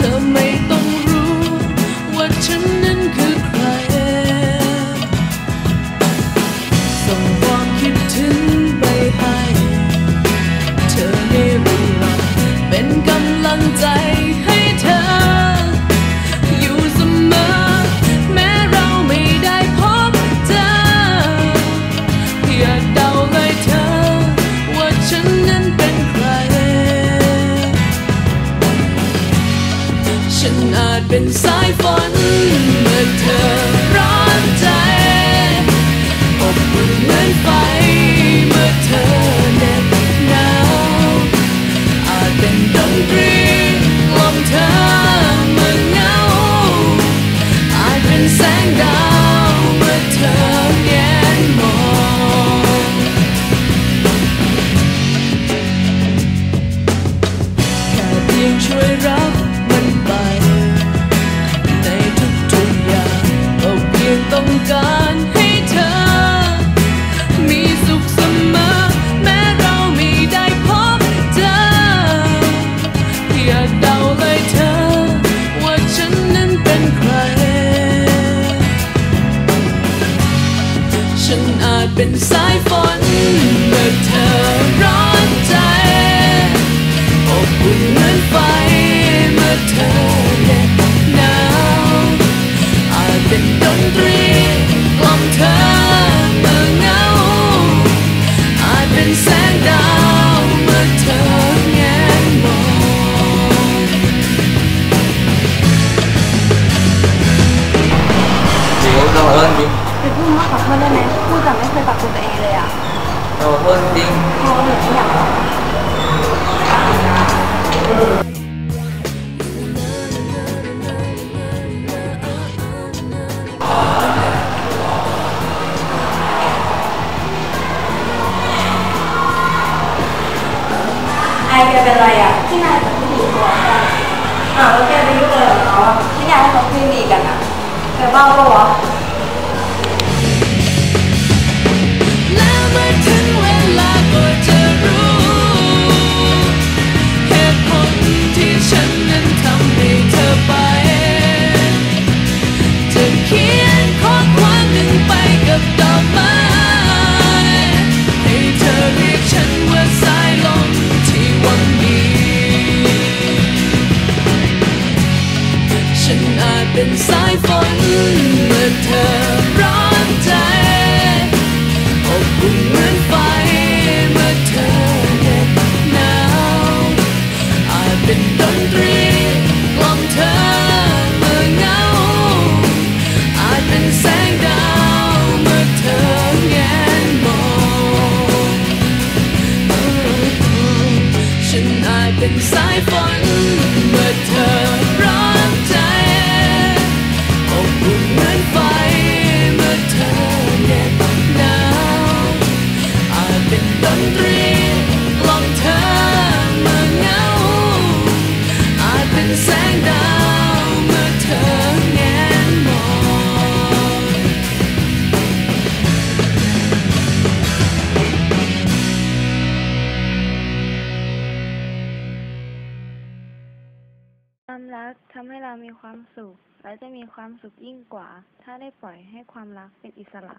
เธอไม่ต้องรู้ว่าฉัน จเป็นสายฝนเมื่อเธอร้อนใจอบอุ่นเหมือนไฟเมื่อเธอ ต้องการให้เธอ มีสุขเสมอ แม้เราไม่ได้พบเจอ อย่าเดาเลยเธอ ว่าฉันนั้นเป็นใคร ฉันอาจเป็นสายฝน คือพูดมาขอโทษได้ไหมพูดแต่ไม่เคยปรับปรุงตัวเองเลยอะเราขอโทษจริงพอหนูไม่อยากบอกไอแกเป็นไรอะที่นายกับผู้หญิงทะเลาะกันอ้าวแล้วแกไปยุ่งอะไรกับเขาอะที่นายให้เขาคืนดีกันอะแกบ้าปะวะ จเป็นสายฝนเมื่อเธอร้อนใจอบอุ่นเหมือนไฟเมื่อเธอเหน็บหนาวอาจเป็นดนตรีกล่อมเธอเมื่อเหงาอาจเป็นแสงดาวเมื่อเธอแงนมองฉันอาจเป็นสายฝนเมื่อเธอร้อน ใจอ รักทำให้เรามีความสุข และจะมีความสุขยิ่งกว่า ถ้าได้ปล่อยให้ความรักเป็นอิสระ